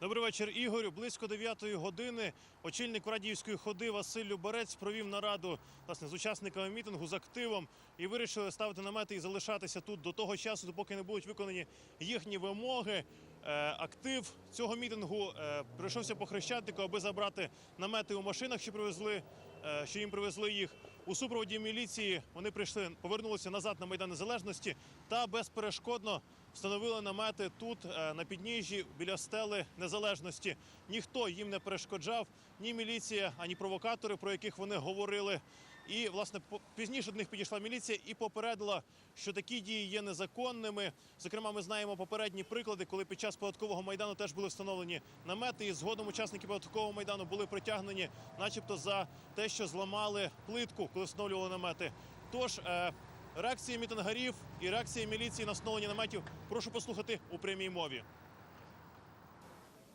Добрий вечір, Ігорю. Близько 9 години очільник Радіївської ходи Василь Люберець провів нараду власне з учасниками мітингу з активом і вирішили ставити намети і залишатися тут до того часу, допоки не будуть виконані їхні вимоги. Е, Актив цього мітингу е, прийшовся по хрещатику, аби забрати намети у машинах, що привезли, е, що їм привезли їх. У супроводі міліції вони прийшли, повернулися назад на майдан незалежності та безперешкодно встановили намети тут е, на підніжжі біля стели незалежності. Ніхто їм не перешкоджав, ні міліція, ані провокатори, про яких вони говорили. І власне пізніше до них підійшла міліція і попередила, що такі дії є незаконними. Зокрема, ми знаємо попередні приклади, коли під час податкового майдану теж були встановлені намети, і згодом учасники податкового майдану були притягнені, начебто, за те, що зламали плитку, коли встановлювали намети. Тож е, реакції мітингарів і реакції міліції на встановлення наметів прошу послухати у прямій мові.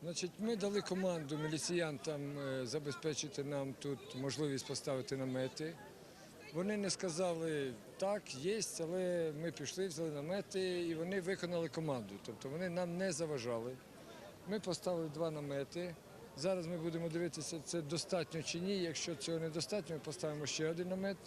Значить, ми дали команду міліціянтам е, забезпечити нам тут можливість поставити намети. Вони не сказали так, є, але ми пішли, взяли намети і вони виконали команду. Тобто вони нам не заважали. Ми поставили два намети. Зараз ми будемо дивитися, це достатньо чи ні. Якщо цього недостатньо, ми поставимо ще один намет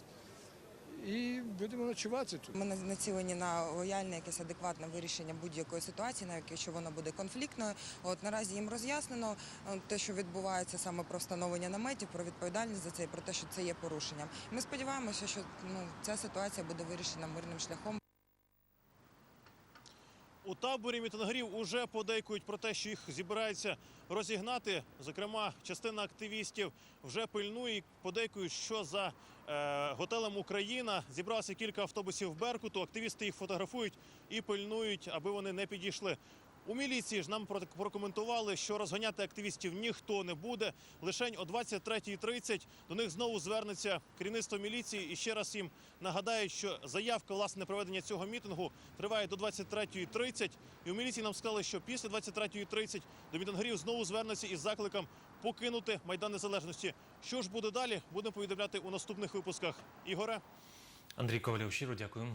і будемо ночувати тут. Ми на- націлені на лояльне, якесь адекватне вирішення будь-якої ситуації, навіть якщо воно буде конфліктною. От наразі їм роз'яснено е, те, що відбувається саме про встановлення наметів, про відповідальність за це про те, що це є порушенням. Ми сподіваємося, що ну ця ситуація буде вирішена мирним шляхом. У таборі мітингарів уже подейкують про те, що їх зібираються розігнати. Зокрема, частина активістів вже пильнує і подейкують, що за е, готелем Україна зібралося кілька автобусів Беркуту. Активісти їх фотографують і пильнують, аби вони не підійшли. У міліції ж нам про- прокоментували, що розганяти активістів ніхто не буде. Лишень о 23.30 до них знову звернеться керівництво міліції і ще раз їм нагадають, що заявка власне проведення цього мітингу триває до 23.30. І у міліції нам сказали, що після 23.30 до мітингарів знову звернеться із закликом покинути майдан незалежності. Що ж буде далі? Будемо повідомляти у наступних випусках. Ігоре. Андрій Ковалєв, щиро дякую.